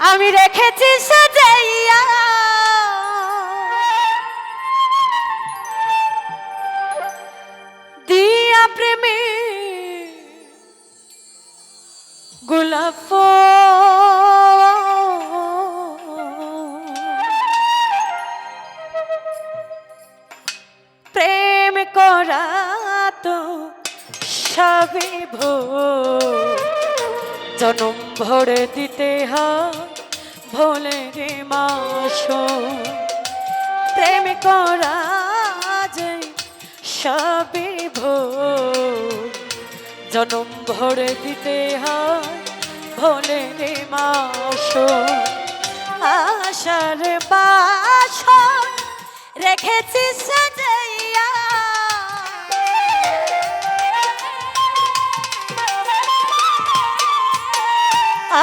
আমি রেখেছি সাজাইয়া। দিয়া প্রেমী গোলাপ প্রেম করা তো সবে ভো জনম ভরে দিতে হয়। ভোলে রে মাস প্রেম করা যে সবই জনম ভরে দিতে হয় ভোলে রে মাস আশার বাস রেখেছি সাজাইয়া।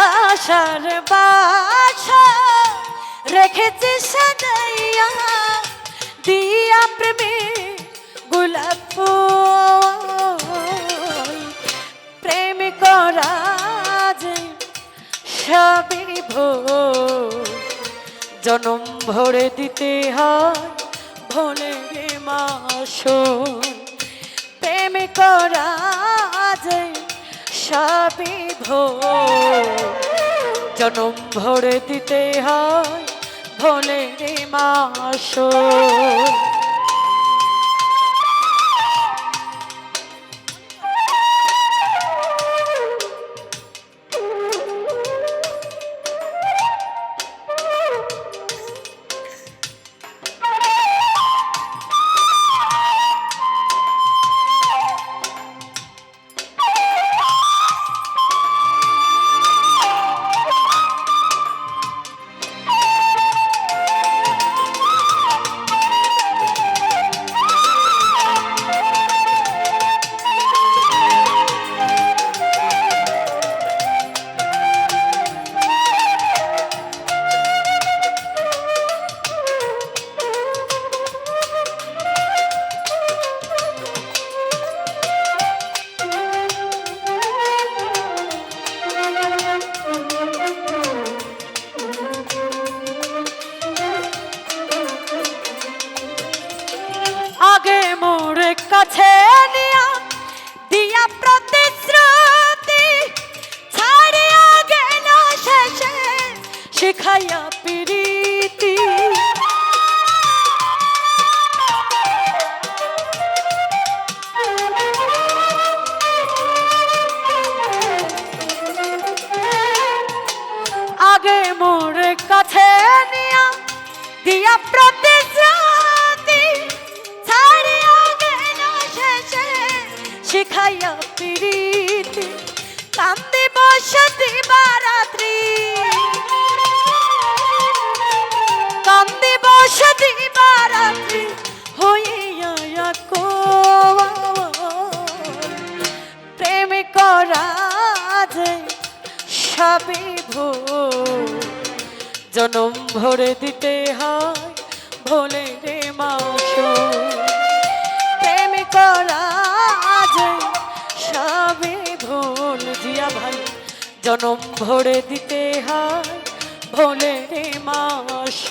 আশার বাসা রেখেছি সাজাইয়া, দিয়া প্রেমে গোলাপ ফুল। প্রেম করা যে সবই জনম ভরে দিতে হয় ভোলে রে মাস প্রেম করা যে ভোর জনম ভরে দিতে হয় ভোলে রে শিখাইয়া ভুল জনম ভরে দিতে হয় ভোলে রে মাস। প্রেম করা যে সবই ভুল জিয়া ভাই, জনম ভরে দিতে হয় ভোলে রে মাস।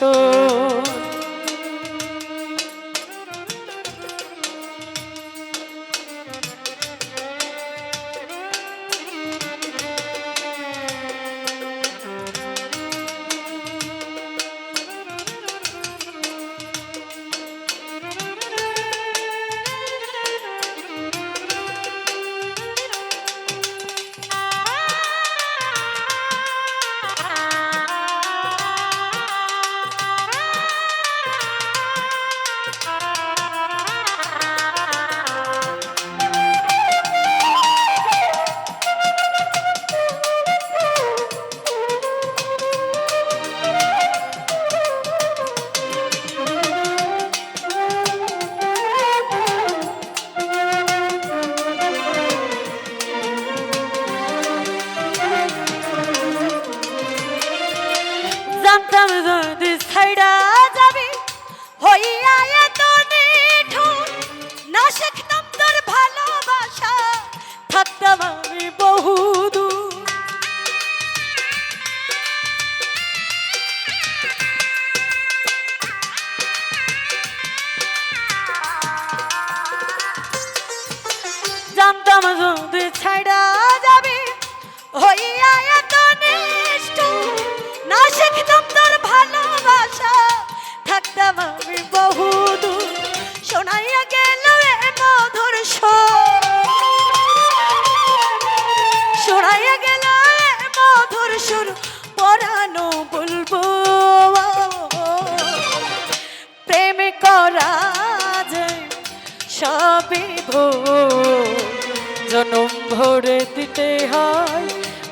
জনম ভরে দিতে হয়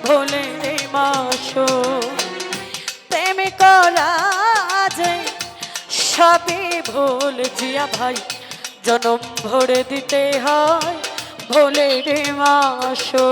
ভোলে রে মাসো। প্রেম করা যে সবই ভুল জিয়া ভাই, জনম ভরে দিতে হয় ভোলে রে মাসো।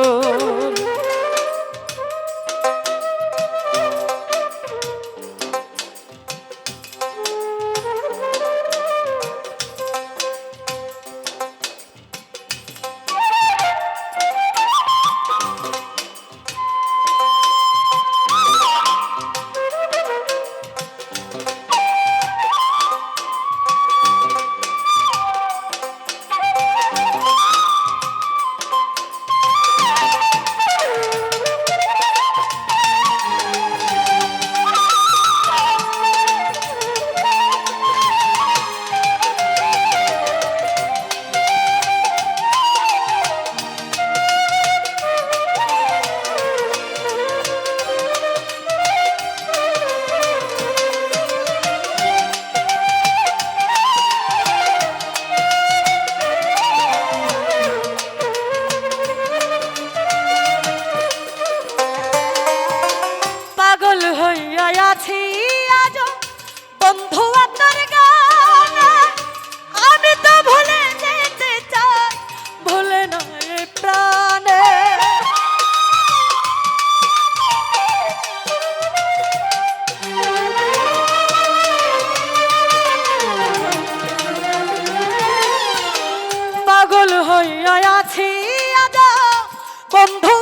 হইয়া আছি আজ বন্ধু তোর গানে আমি তো ভুলে যেতে চাই, ভুলে নয় প্রাণে। পাগল হইয়া আছি আজ বন্ধু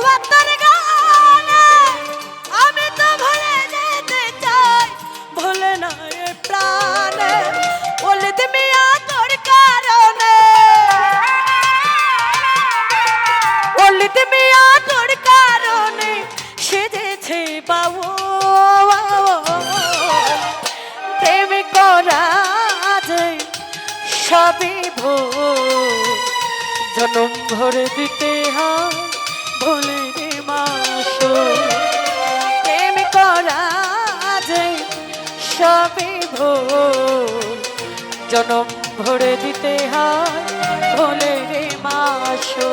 তুমি তোর কারণে সেজেছে বাবু প্রেম করা সবই ভুল। জনম ভরে দিতে হয় ভুলে মাসো প্রেম করা সবই ভুল। জনম ভরে দিতে হয় ভুলে মাসো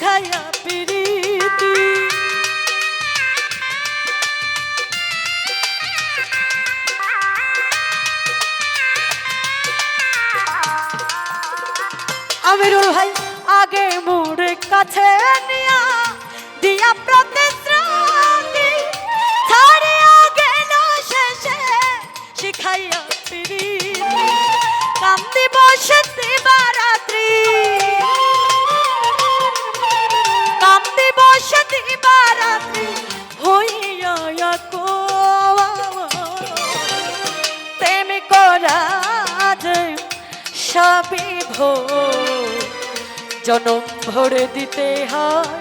শিখাইয়া প্রীতি। আমিরুল ভাই, আগে মোর কাছে নিয়া দিয়া প্রতিশ্রুতি ছাড়িয়া গেল শেষে শিখাইয়া প্রীতি। কান্দি ভোর। জনম ভরে দিতে হয়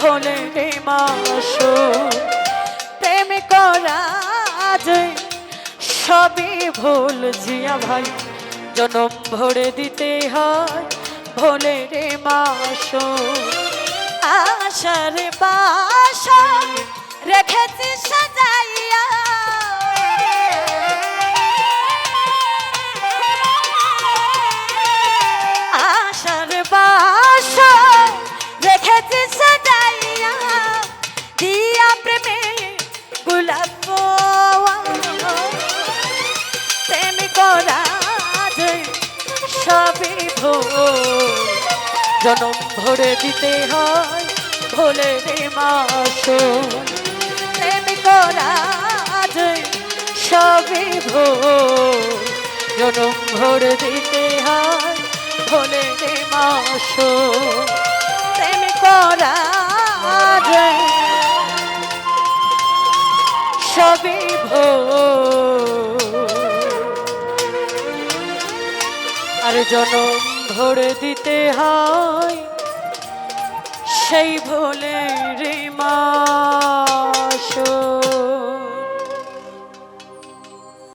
ভোলে রে মাস প্রেম করা যে সবই ভুল জিয়া ভাই। জনম ভরে দিতে হয় ভোলে রে মাস আশার বাসা রেখেছি সাজাইয়া। আশার বাসা রেখেছি সাজাইয়া। দিয়া প্রেমে গোলাপ প্রেম করা সবই ভুল। জনম ভরে দিতে হয় ভোলে রে সবই ভুল জনম ভরে দিতে হয় ভোলে রে মাস প্রেম করা যে সবই ভুল আর জনম ধরে দিতে হয় সেই ভোলে রে মা